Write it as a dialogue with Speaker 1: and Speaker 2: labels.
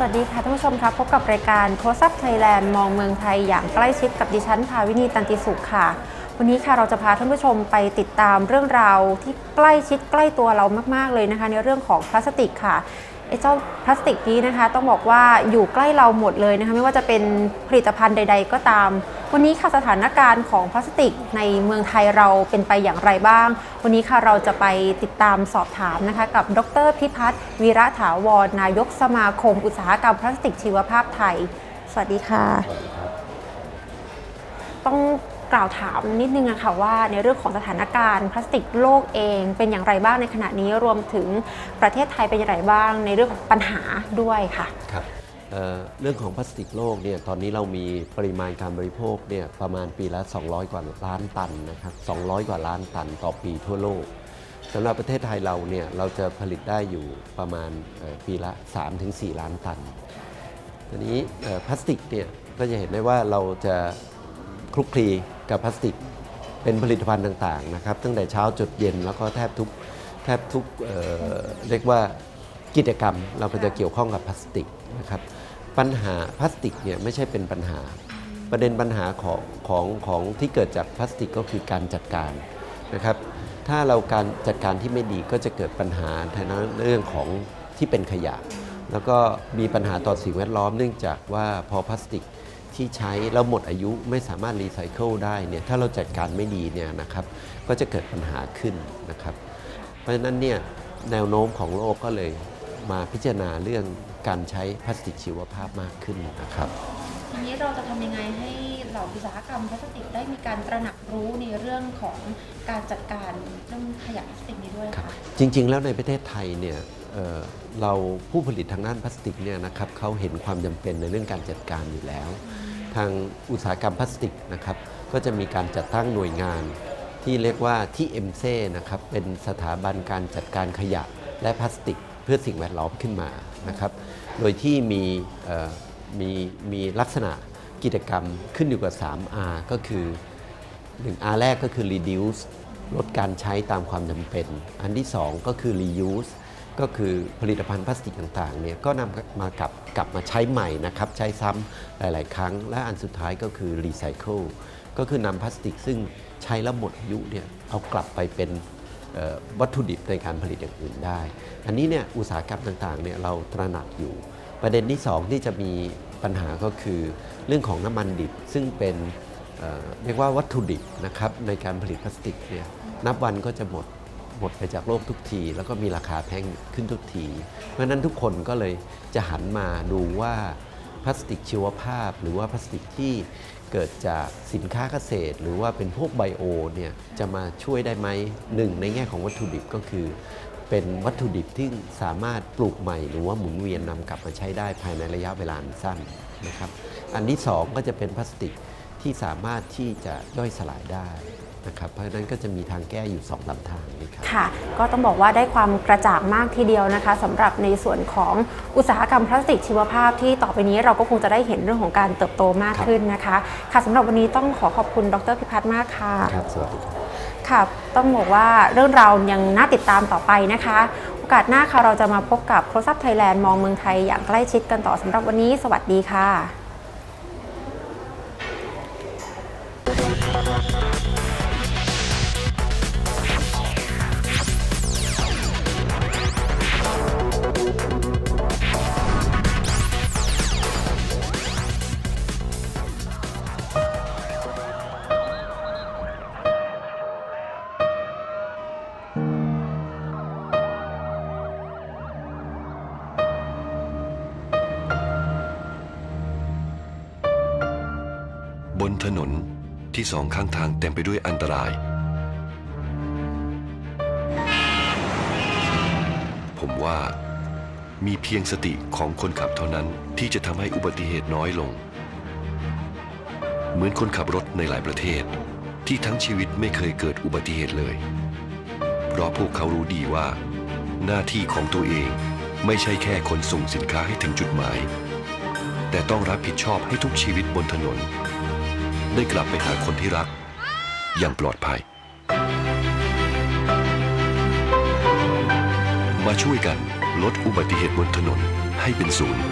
Speaker 1: สวัสดีค่ะท่านผู้ชมครับพบกับรายการโคซับไทยแลนด์มองเมืองไทยอย่างใกล้ชิดกับดิฉันภาวินีตันติสุขค่ะ วันนี้ค่ะเราจะพาท่านผู้ชมไปติดตามเรื่องราวที่ใกล้ชิดใกล้ตัวเรามาก ๆ เลยนะคะ ในเรื่องของพลาสติกค่ะ ไอ้เจ้าพลาสติกนี้นะคะ ต้องบอกว่าอยู่ใกล้เราหมดเลยนะคะ ไม่ว่าจะเป็นผลิตภัณฑ์ใด ๆ ก็ตาม วันนี้ค่ะสถานการณ์ของพลาสติกในเมืองไทยเราเป็นไปอย่างไรบ้าง วันนี้ค่ะเราจะไปติดตามสอบถามนะคะ กับดรพิพัฒน์วีระถาวรนายกสมาคม อุตสาหกรรมพลาสติกชีวภาพไทย สวัสดีค่ะ ต้อง กล่าวถามนิดนึงอะค่ะว่าในเรื่องของสถานการณ์พลาสติกโลกเองเป็นอย่างไรบ้างในขณะนี้รวมถึงประเทศไทยเป็นอย่างไรบ้าง ในเรื่องของปัญหาด้วยค่ะ
Speaker 2: ครับเเรื่องของพลาสติกโลกเนี่ยตอนนี้เรามีปริมาณการบริโภคเนี่ยประมาณปีละ 200 กว่าล้านตันนะครับ200 กว่าล้านตันต่อปีทั่วโลกสำหรับประเทศไทยเราเนี่ยเราจะผลิตได้อยู่ประมาณปีละ 3-4 ล้านตันทีนี้พลาสติกเนี่ยก็จะเห็นได้ว่าเราจะ คลุกคลีกับพลาสติก เป็นผลิตภัณฑ์ต่างๆนะครับตั้งแต่เช้าจดเย็นแล้วก็แทบทุกแทบทุกเเรียกว่ากิจกรรม เราก็จะเกี่ยวข้องกับพลาสติกนะครับปัญหาพลาสติกเนี่ยไม่ใช่เป็นปัญหา ประเด็นปัญหาของของของที่เกิดจากพลาสติกก็คือการจัดการนะครับถ้าเราการจัดการที่ไม่ดีก็จะเกิดปัญหาทางเรื่องของที่เป็นขยะ แล้วก็มีปัญหาต่อสิ่งแวดล้อมเนื่องจากว่าพอพลาสติก ที่ใช้แล้วหมดอายุไม่สามารถรีไซเคิลได้เนี่ยถ้าเราจัดการไม่ดีเนี่ยนะครับก็จะเกิดปัญหาขึ้นนะครับ เพราะฉะนั้นเนี่ยแนวโน้มของโลกก็เลยมาพิจารณาเรื่องการใช้พลาสติกชีวภาพมากขึ้นนะครับ
Speaker 1: ทีนี้เราจะทำยังไงให้เหล่าอุตสาหกรรมพลาสติกได้มีการตระหนักรู้ในเรื่องของการจัดการเรื่องขยะพลาสติกนี้ด้วย
Speaker 2: ครับ
Speaker 1: ค่ะ
Speaker 2: จริง ๆ แล้วในประเทศไทยเนี่ยเอ่อเราผู้ผลิตทางด้านพลาสติกเนี่ยนะครับเขาเห็นความจำเป็นในเรื่องการจัดการอยู่แล้ว ทางอุตสาหกรรมพลาสติกนะครับก็จะมีการจัดตั้งหน่วยงาน ที่เรียกว่าที่เอ็มเซนะครับเป็นสถาบันการจัดการขยะและพลาสติก เพื่อสิ่งแวดล้อมขึ้นมานะครับโดยที่มีมีมีลักษณะกิจกรรมขึ้นอยู่กับ 3R ก็คือ 1 R แรกก็คือ reduce ลดการใช้ตามความจำเป็น อันที่ 2 ก็คือ reuse ก็คือผลิตภัณฑ์พลาสติกต่างๆเนี่ยก็นำมากลับกลับมาใช้ใหม่นะครับใช้ซ้ำหลาย ๆ ครั้ง และอันสุดท้ายก็คือ recycle ก็คือนำพลาสติกซึ่งใช้แล้วหมดอายุเนี่ยเอากลับไปเป็นวัตถุดิบในการผลิตอย่างอื่นได้ อันนี้เนี่ยอุตสาหกรรมต่างๆเนี่ยเราตระหนักอยู่ ประเด็นที่สองที่จะมีปัญหาก็คือเรื่องของน้ำมันดิบซึ่งเป็นเเรียกว่าวัตถุดิบนะครับในการผลิตพลาสติกเนี่ยนับวันก็จะหมด หมดไปจากโลกทุกที แล้วก็มีราคาแพงขึ้นทุกที เพราะฉะนั้นทุกคนก็เลยจะหันมาดูว่าพลาสติกชีวภาพ หรือว่าพลาสติกที่เกิดจากสินค้าเกษตร หรือว่าเป็นพวกไบโอเนี่ยจะมาช่วยได้ไหมหนึ่งในแง่ของวัตถุดิบก็คือ เป็นวัตถุดิบที่สามารถปลูกใหม่ หรือว่าหมุนเวียนนำกลับมาใช้ได้ภายในระยะเวลาสั้นนะครับ อันที่สองก็จะเป็นพลาสติกที่สามารถที่จะย่อยสลายได้ นะครับเพราะฉะนั้นก็จะมีทางแก้อยู่สองลำทางนี้ครับ
Speaker 1: ค่ะ ก็ต้องบอกว่าได้ความกระจ่างมากทีเดียวนะคะสำหรับในส่วนของอุตสาหกรรมพลาสติกชีวภาพที่ต่อไปนี้เราก็คงจะได้เห็นเรื่องของการเติบโตมาก
Speaker 2: ครับ
Speaker 1: ขึ้นนะคะ ค่ะสำหรับวันนี้ต้องขอขอบคุณดรพิพัฒน์มากค่ะ
Speaker 2: ครับสวัสดีครับ
Speaker 1: ค่ะต้องบอกว่าเรื่องราวยังน่าติดตามต่อไปนะคะ โอกาสหน้าค่ะเราจะมาพบกับโครซับไทยแลนด์มองเมืองไทยอย่างใกล้ชิดกันต่อสำหรับวันนี้ สวัสดีค่ะ
Speaker 3: นถนนที่สองข้างทางเต็มไปด้วยอันตราย ผมว่ามีเพียงสติของคนขับเท่านั้นที่จะทำให้อุบัติเหตุน้อยลง เหมือนคนขับรถในหลายประเทศ ที่ทั้งชีวิตไม่เคยเกิดอุบัติเหตุเลย เพราะพวกเขารู้ดีว่า หน้าที่ของตัวเองไม่ใช่แค่ขนส่งสินค้าให้ถึงจุดหมาย แต่ต้องรับผิดชอบให้ทุกชีวิตบนถนน ได้กลับไปหาคนที่รัก อย่างปลอดภัย มาช่วยกันลดอุบัติเหตุบนถนนให้เป็นศูนย์